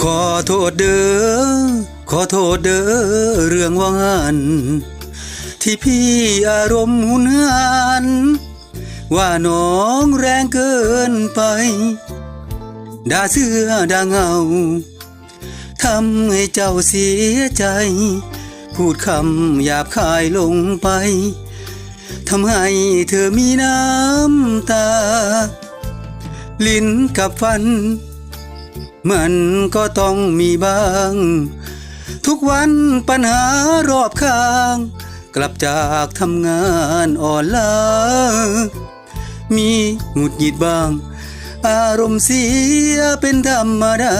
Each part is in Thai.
ขอโทษเด้อ ขอโทษเด้อเรื่องว่างานที่พี่อารมณ์หุนหัน ว่าน้องแรงเกินไป ด่าเสื้อด่าเงา ทำให้เจ้าเสียใจ พูดคำหยาบคายลงไป ทำให้เธอมีน้ำตา ลิ้นกับฟัน มันก็ต้องมีบ้าง ทุกวันปัญหารอบข้างกลับจากทำงานอ่อนล้า มีหงุดหงิดบ้าง อารมณ์เสียเป็นธรรมดา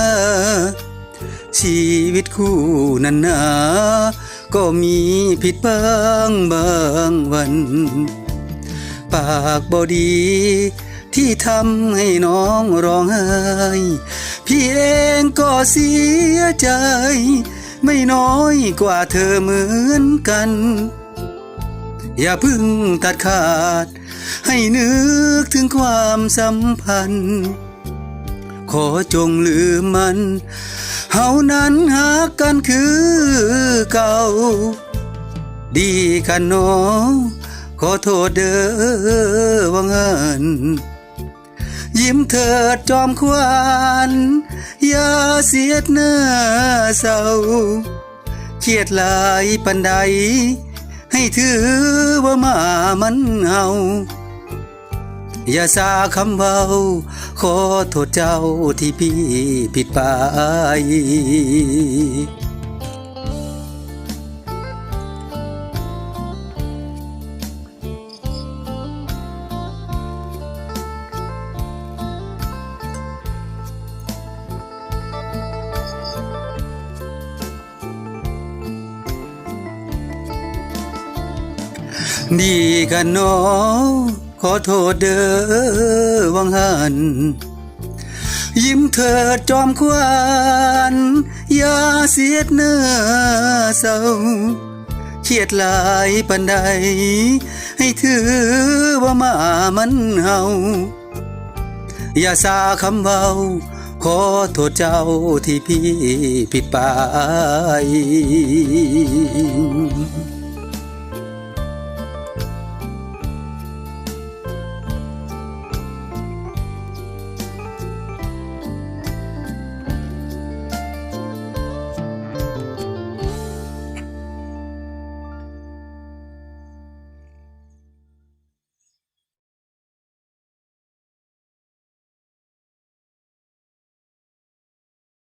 ชีวิตคู่นั้นนาก็มีผิดบ้างบางวัน ปากบอดี ที่ทำให้น้องร้องไห้ พี่เองก็เสียใจ ไม่น้อยกว่าเธอเหมือนกัน อย่าพึ่งตัดขาด ให้นึกถึงความสัมพันธ์ ขอจงลืมมัน เฮานั้นหากันคือเก่า ดีกันเนอขอโทษเด้อว่างานยิ้มเถิดจอมควันอย่าเสียดหน้าเศร้าเครียดหลายปันใด ให้ถือว่ามามันเฮาอย่าสาคำเบาขอโทษเจ้าที่พี่ผิดไป ดีกันเนาะขอโทษเด้อวังหัน ยิ้มเถิดจอมควันอย่าเสียดเนื้อเศร้าเครียดหลายปันใด ให้ถือว่ามามันเฮาอย่าสาคำเบาขอโทษเจ้าที่พี่ผิดไป